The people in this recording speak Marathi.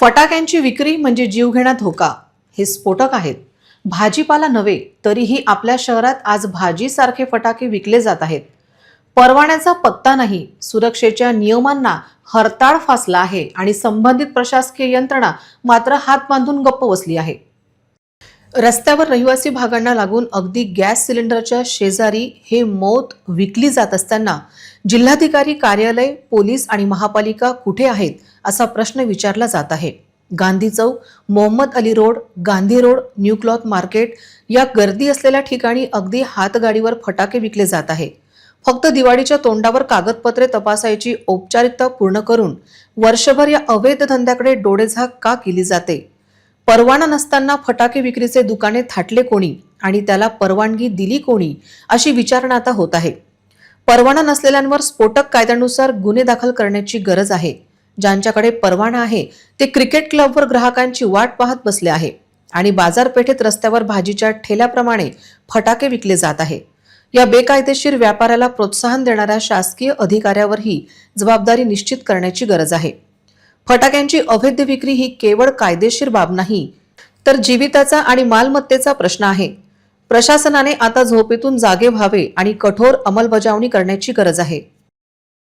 फटाक्यांची विक्री म्हणजे जीवघेणा धोका. हे स्फोटक आहेत. भाजीपाला नव्हे तरीही आपल्या शहरात आज भाजीसारखे फटाके विकले जात आहेत. परवान्याचा पत्ता नाही सुरक्षेच्या नियमांना हरताळ फासला आहे आणि संबंधित प्रशासकीय यंत्रणा मात्र हात बांधून गप्प बसली आहे. रस्त्यावर रहिवासी भागांना लागून अगदी गॅस सिलेंडरच्या शेजारी हे मौत विकली जात असताना जिल्हाधिकारी कार्यालय पोलीस आणि महापालिका कुठे आहेत असा प्रश्न विचारला जात आहे. Gandhi Chowk Mohammed Ali road Gandhi road new cloth market या गर्दी असलेल्या ठिकाणी अगदी हातगाडीवर फटाके विकले जात आहे. फक्त दिवाळीच्या तोंडावर कागदपत्रे तपासायची औपचारिकता पूर्ण करून वर्षभर या अवैध धंद्याकडे डोळेझाक का केली जाते? परवाना नसताना फटाके विक्रीचे दुकाने थाटले कोणी आणि त्याला परवानगी दिली कोणी अशी विचारणा आता होत आहे. परवाना नसलेल्यांवर स्फोटक कायद्यानुसार गुन्हे दाखल करण्याची गरज आहे. ज्यांच्याकडे परवाना आहे ते क्रिकेट क्लबवर ग्राहकांची वाट पाहत बसले आहे आणि बाजारपेठेत रस्त्यावर भाजीच्या ठेल्याप्रमाणे फटाके विकले जात आहे. या बेकायदेशीर व्यापाराला प्रोत्साहन देणाऱ्या शासकीय अधिकाऱ्यावरही जबाबदारी निश्चित करण्याची गरज आहे. फटाक्यांची अवैध विक्री ही केवळ कायदेशीर बाब नाही तर जीविताचा आणि मालमत्तेचा प्रश्न आहे. प्रशासनाने आता झोपेतून जागे व्हावे आणि कठोर अंमलबजावणी करण्याची गरज आहे.